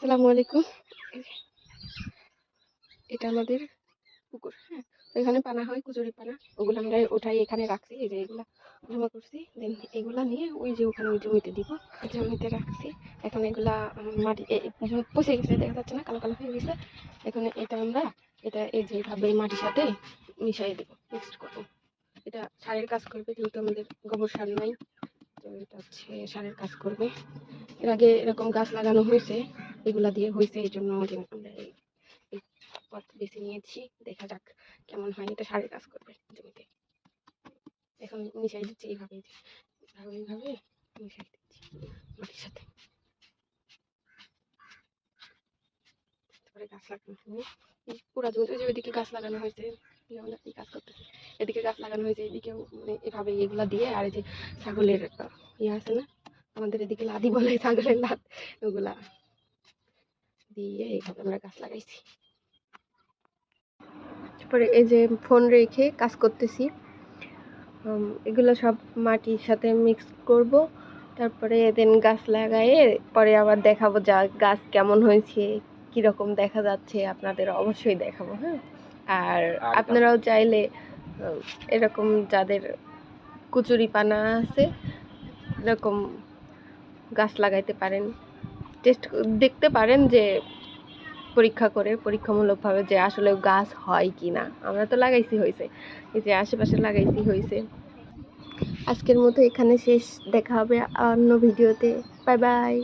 আসসালামু আলাইকুম। এটা আমাদের পুকুর হ্যাঁ। এখানে পানা হয় কুচুরি পানা। ওগুলো আমরা ওঠাই এখানে রাখছি, এই যে এগুলা জমা করছি। দেন এগুলা নিয়ে ওই যে ওখানে ওই জমিতে দিব। জমিতে রাখছি। এখন এগুলা মাটি পচে গেছে, দেখা যাচ্ছে না, কালো কালো হয়ে গেছে। এখন এটা আমরা, এটা এই যেভাবে মাটির সাথে মিশিয়ে দেবো মিক্সড করব। এটা সারের কাজ করবে, যেহেতু আমাদের গোবর সার নাই। তো এটা হচ্ছে সারের কাজ করবে। এর আগে এরকম গাছ লাগানো হয়েছে। এগুলা দিয়ে হয়েছে, এই জন্য আমরা এই পথ বেছে নিয়েছি। দেখা যাক কেমন হয়, এটা সারের কাজ করবে জমিতে। এখন মিশাই দিচ্ছি এইভাবে এইভাবে মিশাই দিচ্ছি মাটির সাথে। গাছ লাগানো পুরা জমিতে যে ওইদিকে গাছ লাগানো হয়েছে এদিকে গাছ লাগানো হয়েছে মানে এভাবে এগুলা দিয়ে, আর এই যে ছাগলের ইয়ে আছে না, আমাদের এদিকে লাদি বলে, ছাগলের লাদ, ওগুলা দিয়ে এইভাবে আমরা গাছ লাগাইছি। তারপরে এই যে ফোন রেখে কাজ করতেছি। এগুলো সব মাটির সাথে মিক্স করব। তারপরে দেন গাছ লাগায়ে পরে আবার দেখাবো যা গাছ কেমন হয়েছে কীরকম দেখা যাচ্ছে আপনাদের অবশ্যই দেখাবো হ্যাঁ? আর আপনারাও চাইলে এরকম যাদের কুচুরি পানা আছে এরকম গাছ লাগাইতে পারেন। টেস্ট দেখতে পারেন যে পরীক্ষা করে পরীক্ষামূলকভাবে যে আসলে গাছ হয় কি না আমরা তো লাগাইছি হয়েছে এই যে আশেপাশে লাগাইছি হয়েছে আজকের মতো এখানে শেষ, দেখা হবে অন্য ভিডিওতে। Bye bye.